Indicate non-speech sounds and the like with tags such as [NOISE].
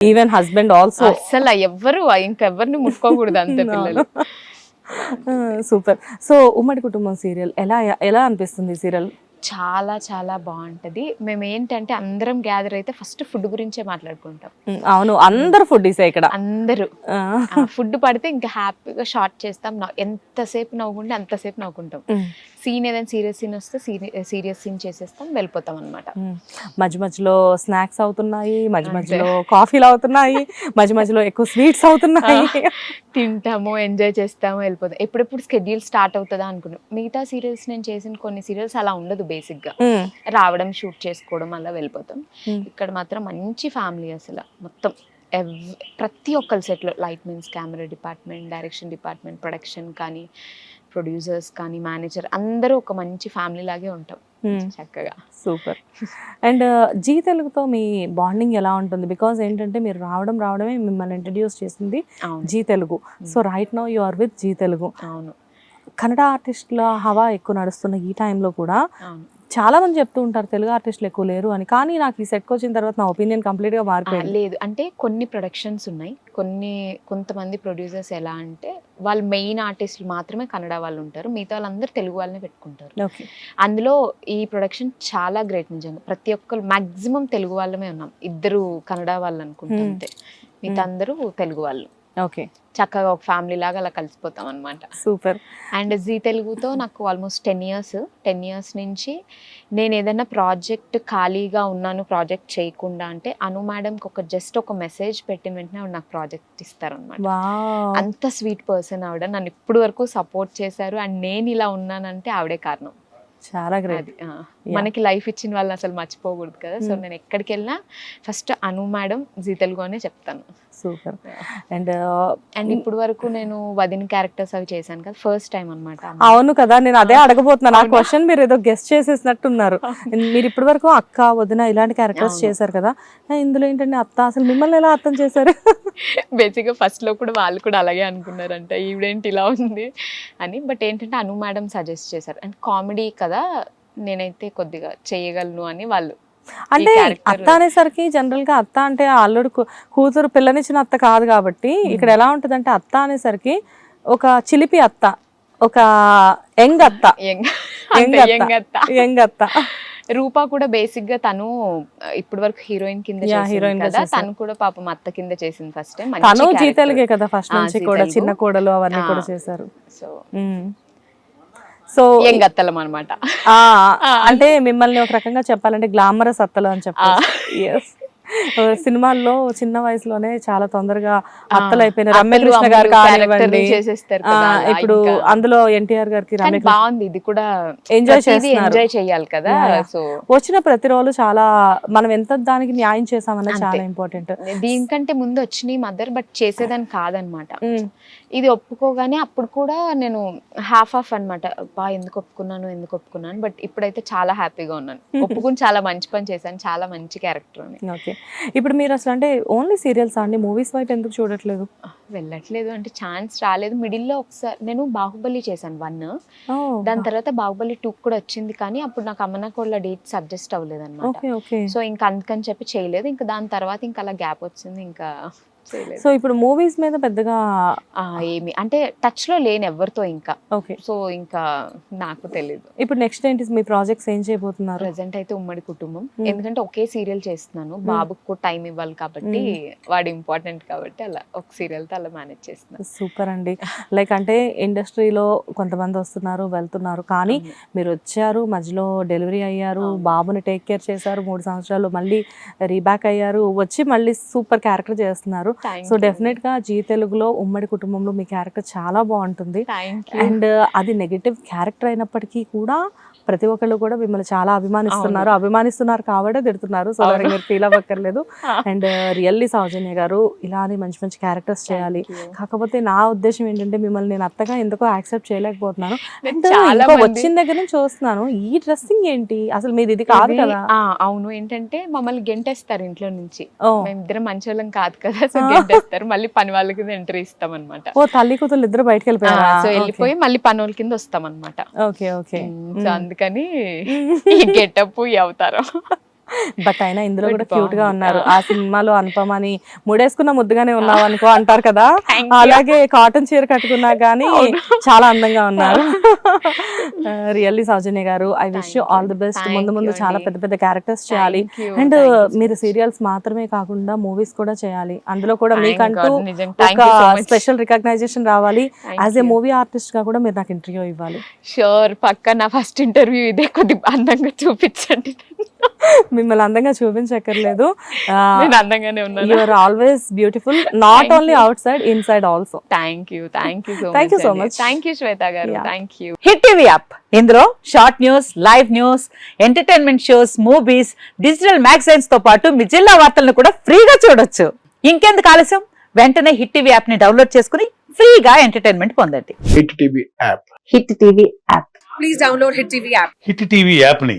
Even husband also అసలు ఎవ్వరు ఇంకెవ్వరిని ముట్టుకోకూడదు అంతే [LAUGHS] పిల్లలు. సూపర్. సో ఉమ్మడి కుటుంబం సీరియల్ ఎలా ఎలా అనిపిస్తుంది సీరియల్? చాలా చాలా బాగుంటది. మేము ఏంటంటే అందరం గ్యాదర్ అయితే ఫస్ట్ ఫుడ్ గురించే మాట్లాడుకుంటాం. అవును అందరు ఫుడ్ ఇక్కడ. అందరూ. ఫుడ్ పడితే ఇంకా హ్యాపీగా షార్ట్ చేస్తాం. ఎంతసేపు నవ్వుకుంటే అంతసేపు నవ్వుకుంటాం. సీన్ ఏదైనా సీరియస్ సీన్ వస్తే సీరియస్ సీన్ చేసేస్తాం వెళ్ళిపోతాం అనమాట. మధ్య మధ్యలో స్నాక్స్ అవుతున్నాయి మధ్య మధ్యలో కాఫీలు అవుతున్నాయి మధ్య మధ్యలో ఎక్కువ స్వీట్స్ అవుతున్నాయి. తింటాము ఎంజాయ్ చేస్తాము వెళ్ళిపోతాం. ఎప్పుడెప్పుడు స్కెడ్యూల్ స్టార్ట్ అవుతుందా అనుకున్నాం. మిగతా సీరియల్స్ నేను చేసిన కొన్ని సీరియల్స్ అలా ఉండదు బేసిక్గా రావడం షూట్ చేసుకోవడం అలా వెళ్ళిపోతాం. ఇక్కడ మాత్రం మంచి ఫ్యామిలీ అసలు మొత్తం. ఎవ్- ప్రతి ఒక్కరి సెట్లో light means camera department direction department production కానీ ప్రొడ్యూసర్స్ కానీ మేనేజర్ అందరూ ఒక మంచి ఫ్యామిలీ లాగే ఉంటాం. Hmm. చక్కగా. సూపర్ అండ్ జీ తెలుగుతో మీ బాండింగ్ ఎలా ఉంటుంది? బికాజ్ ఏంటంటే మీరు రావడం రావడమే మిమ్మల్ని ఇంట్రడ్యూస్ చేసింది Zee Telugu. So right no you are with Zee Telugu. అవును. కన్నడ ఆర్టిస్టుల హవా ఎక్కువ నడుస్తున్న ఈ టైంలో కూడా చాలా మంది చెప్తూ ఉంటారు తెలుగు ఆర్టిస్టులు ఎక్కువ లేరు అని. కానీ నాకు ఈ సెట్కి వచ్చిన తర్వాత నా ఒపీనియన్ కంప్లీట్గా మారిపోయింది. లేదు. అంటే కొన్ని ప్రొడక్షన్స్ ఉన్నాయి. కొన్ని కొంతమంది ప్రొడ్యూసర్స్ ఎలా అంటే వాళ్ళు మెయిన్ ఆర్టిస్టులు మాత్రమే కన్నడ వాళ్ళు ఉంటారు. మిగతా వాళ్ళందరూ తెలుగు వాళ్ళని పెట్టుకుంటారు. అందులో ఈ ప్రొడక్షన్ చాలా గ్రేట్ నిజంగా. ప్రతి ఒక్కరు మాక్సిమం తెలుగు వాళ్ళమే ఉన్నాం. ఇద్దరు కన్నడ వాళ్ళు అనుకుంటా. అంతే. మిగతా అందరూ తెలుగు వాళ్ళు. ఓకే. చక్కగా ఒక ఫ్యామిలీ లాగా అలా కలిసిపోతాం అనమాట సూపర్. అండ్ జీ తెలుగుతో నాకు almost ten years ten years నుంచి నేను ఏదైనా ప్రాజెక్ట్ ఖాళీగా ఉన్నాను ప్రాజెక్ట్ చేయకుండా అంటే అను మేడంకి ఒక జస్ట్ ఒక మెసేజ్ పెట్టిన వెంటనే ఆవిడ నాకు ప్రాజెక్ట్ ఇస్తారనమాట అంత స్వీట్ పర్సన్ ఆవిడ. నన్ను ఇప్పుడు వరకు సపోర్ట్ చేశారు అండ్ నేను ఇలా ఉన్నానంటే ఆవిడే కారణం. చాలా గ్రేట్. మనకి లైఫ్ ఇచ్చిన వాళ్ళని అసలు మర్చిపోకూడదు కదా. So Hmm. నేను ఎక్కడికి వెళ్ళినా first Anu madam Zee Telugu అనే చెప్తాను. సూపర్ అండ్ అండ్ ఇప్పుడు వరకు నేను వదిన క్యారెక్టర్స్ అవి చేశాను కదా ఫస్ట్ టైం అనమాట అవును కదా నేను అదే అడగబోతున్నాను ఆ? క్వశ్చన్ మీరు ఏదో గెస్ట్ చేసేసినట్టున్నారు. [LAUGHS] మీరు ఇప్పటి వరకు అక్క వదిన ఇలాంటి క్యారెక్టర్స్. చేశారు కదా. ఇందులో ఏంటంటే అత్త? అసలు మిమ్మల్ని ఎలా అర్థం చేశారు? [LAUGHS] బేసిక్గా ఫస్ట్లో కూడా వాళ్ళు కూడా అలాగే అనుకున్నారంట ఈవిడేంటి ఇలా ఉంది? అని. బట్ ఏంటంటే అను మేడం సజెస్ట్ చేశారు. అండ్ కామెడీ కదా నేనైతే కొద్దిగా చేయగలను అని వాళ్ళు అంటే అత్త అనేసరికి జనరల్గా అత్త అంటే అల్లుడు కూతురు పిల్లనిచ్చిన అత్త కాదు కాబట్టి ఇక్కడ ఎలా ఉంటదంటే అత్త అనేసరికి ఒక చిలిపి అత్త ఒక యంగ్ అత్త. [LAUGHS] యంగ్ యంగ్ అంతే, అత్త. యంగ్ అత్త. రూపా కూడా బేసిక్గా తను ఇప్పటి వరకు హీరోయిన్ కింద గా కదా. తను కూడా పాపం అత్త కింద చేసింది ఫస్ట్ టైం తను జీ తెలుగే కదా ఫస్ట్ నుంచి కూడా. చిన్న కోడలు అవన్నీ కూడా. చేశారు. సో సో యంగ్ అత్తలం అనమాట అంటే మిమ్మల్ని ఒక రకంగా చెప్పాలంటే గ్లామరస్ అత్తలు అని చెప్పాలి ఎస్ సినిమాల్లో చిన్న వయసులోనే చాలా తొందరగా అత్తలు అయిపోయిన రమ్యకృష్ణ గారు కానివ్వండి. ఇప్పుడు. అందులో ఎన్టీఆర్ గారికి బాగుంది ఇది కూడా ఎంజాయ్ చేస్తున్నారు. ఎంజాయ్ చేయాలి కదా. సో. వచ్చిన ప్రతి రోజు చాలా మనం ఎంత దానికి న్యాయం చేసామన్నది అంతే. చాలా ఇంపార్టెంట్ దీనికంటే ముందు వచ్చినాయి మదర్ బట్ చేసేదాన్ని కాదనమాట. ఇది ఒప్పుకోగానే అప్పుడు కూడా నేను హాఫ్ ఆఫ్ అన్నమాట. బా ఎందుకు ఒప్పుకున్నాను ఎందుకు ఒప్పుకున్నాను? బట్ ఇప్పుడైతే చాలా హ్యాపీగా ఉన్నాను. [LAUGHS] ఒప్పుకుని చాలా మంచి పని చేశాను చాలా మంచి క్యారెక్టర్ అని ఓకే ఇప్పుడు మీరు అసలు అంటే ఓన్లీ సీరియల్స్ అండి? మూవీస్ వైపు ఎందుకు చూడట్లేదు? వెళ్ళట్లేదు. అంటే ఛాన్స్ రాలేదు. మిడిల్లో ఒకసారి నేను బాహుబలి చేశాను వన్ దాని తర్వాత బాహుబలి టూ కూడా వచ్చింది. కానీ అప్పుడు నాకు అమ్మన కోళ్ళ డేట్స్ అడ్జస్ట్ అవ్వలేదు అనమాట సో ఇంకా అందుకని చెప్పి చేయలేదు. ఇంకా దాని తర్వాత ఇంకా అలా గ్యాప్ వచ్చింది. ఇంకా సో ఇప్పుడు మూవీస్ మీద పెద్దగా ఏమి అంటే టచ్లో లేని ఎవరితో ఇంకా. ఓకే సో ఇంకా నాకు తెలియదు ఇప్పుడు నెక్స్ట్ ఏంటి? మీ ప్రాజెక్ట్స్ ఏం చేయబోతున్నారు? ప్రజెంట్ అయితే ఉమ్మడి కుటుంబం. Hmm. ఎందుకంటే ఒకే సీరియల్ చేస్తున్నాను. బాబుకు కూడా టైం ఇవ్వాలి కాబట్టి వాడు ఇంపార్టెంట్ కాబట్టి అలా ఒక సీరియల్తో అలా మేనేజ్ చేస్తున్నాను సూపర్ అండి. లైక్ అంటే ఇండస్ట్రీలో కొంతమంది వస్తున్నారు వెళ్తున్నారు. కానీ మీరు వచ్చారు మధ్యలో డెలివరీ అయ్యారు. బాబుని టేక్ కేర్ చేశారు మూడు సంవత్సరాలు మళ్ళీ రీబ్యాక్ అయ్యారు వచ్చి మళ్ళీ సూపర్ క్యారెక్టర్ చేస్తున్నారు. సో. డెఫినెట్గా జీ తెలుగులో ఉమ్మడి కుటుంబంలో మీ క్యారెక్టర్ చాలా బాగుంటుంది అండ్ అది నెగటివ్ క్యారెక్టర్ అయినప్పటికీ కూడా ప్రతి ఒక్కళ్ళు కూడా మిమ్మల్ని చాలా అభిమానిస్తున్నారు. అభిమానిస్తున్నారు కాబట్టి తిడుతున్నారు. సో దానికి మీరు ఫీల్ అవ్వక్కర్లేదు. [LAUGHS] అండ్ రియల్లీ సౌజన్య గారు ఇలానే మంచి మంచి క్యారెక్టర్స్ చేయాలి. కాకపోతే నా ఉద్దేశం ఏంటంటే మిమ్మల్ని నేను అత్తగా ఎందుకో యాక్సెప్ట్ చేయలేకపోతున్నాను. వచ్చిన దగ్గర నుంచి చూస్తున్నాను. ఈ డ్రెస్సింగ్ ఏంటి? అసలు మీది ఇది కాదు కదా. ఆ, అవును. ఏంటంటే మమ్మల్ని గెంటేస్తారు ఇంట్లో నుంచి. ఓ. మేమిద్దరం మంచి వాళ్ళం కాదు కదా. సో గెంటేస్తారు. మళ్ళీ పని వాళ్ళ కింద ఎంట్రీ ఇస్తాం అనమాట ఓ తల్లి కూతురు ఇద్దరు బయటకు వెళ్ళిపోయారా? సో వెళ్ళిపోయి మళ్ళీ పని వాళ్ళ కింద వస్తాం అనమాట ఓకే. ఓకే సో అందుకని [LAUGHS] ఈ గెటప్ ఈ అవతారం. బట్ అయినా ఇందులో కూడా క్యూట్గా. ఉన్నారు. ఆ సినిమాలో అనుపమని ముడేసుకున్న ముద్దుగానే ఉన్నావు అనుకో అంటారు కదా. అలాగే కాటన్ చీర కట్టుకున్నా గానీ చాలా అందంగా ఉన్నారు. [LAUGHS] రియల్లీ సౌజన్య గారు I wish you all. The best ముందు ముందు చాలా. పెద్ద పెద్ద క్యారెక్టర్స్ చేయాలి. అండ్ so మీరు సీరియల్స్ మాత్రమే కాకుండా మూవీస్ కూడా చేయాలి. అందులో కూడా మీకంటూ ఒక. స్పెషల్ రికగ్నైజేషన్ రావాలి. As a. మూవీ ఆర్టిస్ట్గా కూడా మీరు నాకు ఇంటర్వ్యూ ఇవ్వాలి. షూర్ పక్క నా ఫస్ట్ ఇంటర్వ్యూ ఇదే కొద్ది అందంగా చూపించండి. మిమ్మల్ని అందంగా చూపించక్కర్లేదు. నేను అందంగానే ఉన్నాను. You are always beautiful not only. Outside inside also thank you thank you so Thank you so much. Thank you Shwetha గారు. Thank you hit TV app ఇందులో short news live news entertainment shows movies digital మ్యాగజైన్స్తో పాటు మీ జిల్లా వార్తలను కూడా ఫ్రీగా చూడొచ్చు. ఇంకెందుకు ఆలస్యం? వెంటనే హిట్ టీవీ యాప్ని డౌన్లోడ్ చేసుకుని ఫ్రీగా ఎంటర్టైన్మెంట్ పొందండి. Hit TV app hit TV app hit TV యాప్ని